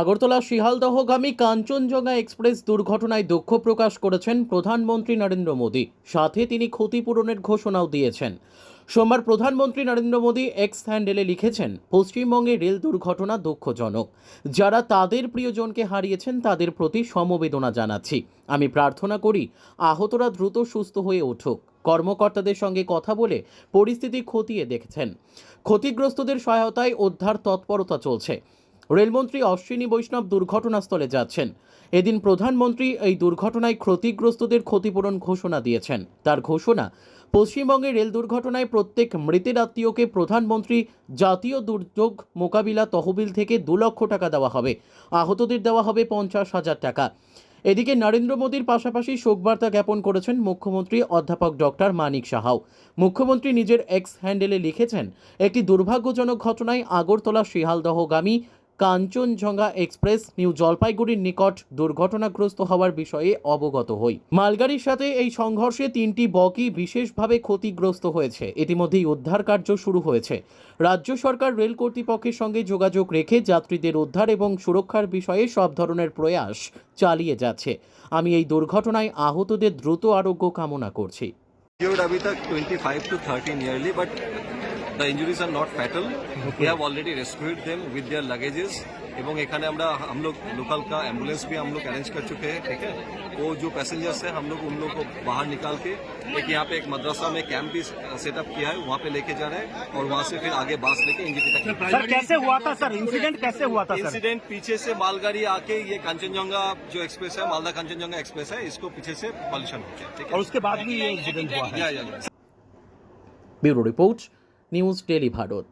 আগরতলা শিহালদহগামী কাঞ্চনজঙ্ঘা এক্সপ্রেস দুর্ঘটনায় দুঃখ প্রকাশ করেছেন প্রধানমন্ত্রী নরেন্দ্র মোদী। সাথে তিনি ক্ষতিপূরণের ঘোষণাও দিয়েছেন। সোমবার প্রধানমন্ত্রী নরেন্দ্র মোদী এক্স হ্যান্ডেলে লিখেছেন, পশ্চিমবঙ্গে রেল দুর্ঘটনা দুঃখজনক। যারা তাদের প্রিয়জনকে হারিয়েছেন, তাদের প্রতি সমবেদনা জানাচ্ছি। আমি প্রার্থনা করি আহতরা দ্রুত সুস্থ হয়ে উঠুক। কর্মকর্তাদের সঙ্গে কথা বলে পরিস্থিতি খতিয়ে দেখছেন। ক্ষতিগ্রস্তদের সহায়তায় উদ্ধার তৎপরতা চলছে। রেলমন্ত্রী অশ্বিনী বৈষ্ণব দুর্ঘটনাস্থলে যাচ্ছেন। এদিন প্রধানমন্ত্রী এই দুর্ঘটনায় ক্ষতিগ্রস্তদের ক্ষতিপূরণ ঘোষণা দিয়েছেন। তার ঘোষণা, পশ্চিমবঙ্গে রেল দুর্ঘটনায় প্রত্যেক মৃতের আত্মীয়কে প্রধানমন্ত্রী জাতীয় দুর্যোগ মোকাবিলা তহবিল থেকে দু লক্ষ টাকা দেওয়া হবে। আহতদের দেওয়া হবে পঞ্চাশ হাজার টাকা। এদিকে নরেন্দ্র মোদীর পাশাপাশি শোকবার্তা জ্ঞাপন করেছেন মুখ্যমন্ত্রী অধ্যাপক ডক্টর মানিক সাহাও। মুখ্যমন্ত্রী নিজের এক্স হ্যান্ডেলে লিখেছেন, একটি দুর্ভাগ্যজনক ঘটনায় আগরতলা শিহালদহগামী কাঞ্চনজঙ্ঘা এক্সপ্রেস নিউ জলপাইগুড়ির নিকট দুর্ঘটনাগ্রস্ত হওয়ার বিষয়ে অবগত হই। মালগাড়ির সাথে এই সংঘর্ষে তিনটি বকি বিশেষভাবে ক্ষতিগ্রস্ত হয়েছে। ইতিমধ্যেই উদ্ধার কার্য শুরু হয়েছে। রাজ্য সরকার রেল কর্তৃপক্ষের সঙ্গে যোগাযোগ রেখে যাত্রীদের উদ্ধার এবং সুরক্ষার বিষয়ে সব ধরনের প্রয়াস চালিয়ে যাচ্ছে। আমি এই দুর্ঘটনায় আহতদের দ্রুত আরোগ্য কামনা করছি। the injuries are not fatal. We have already rescued them with their luggages. এবং এখানে আমরা हम लोग लोकल का एम्बुलेंस भी हम लोग अरेंज कर चुके हैं ठीक है वो जो पैसेंजर्स हैं हम लोग उन लोग को बाहर निकाल के एक यहाँ पे एक मदरसा में कैंप भी सेटअप किया है वहाँ पे लेके जा रहे हैं और वहाँ से फिर आगे बास लेके इंजरी तक सर कैसे हुआ था सर इंसिडेंट कैसे हुआ था सर इंसिडेंट पीछे से मालगाड़ी आके ये कांचनजंगा जो एक्सप्रेस है मालदा कांचनजंगा एक्सप्रेस है इसको पीछे से पॉल्यूशन हो गया ठीक और है उसके बाद भी ये इंसिडेंट हुआ है या या या bureau report news daily Bharat.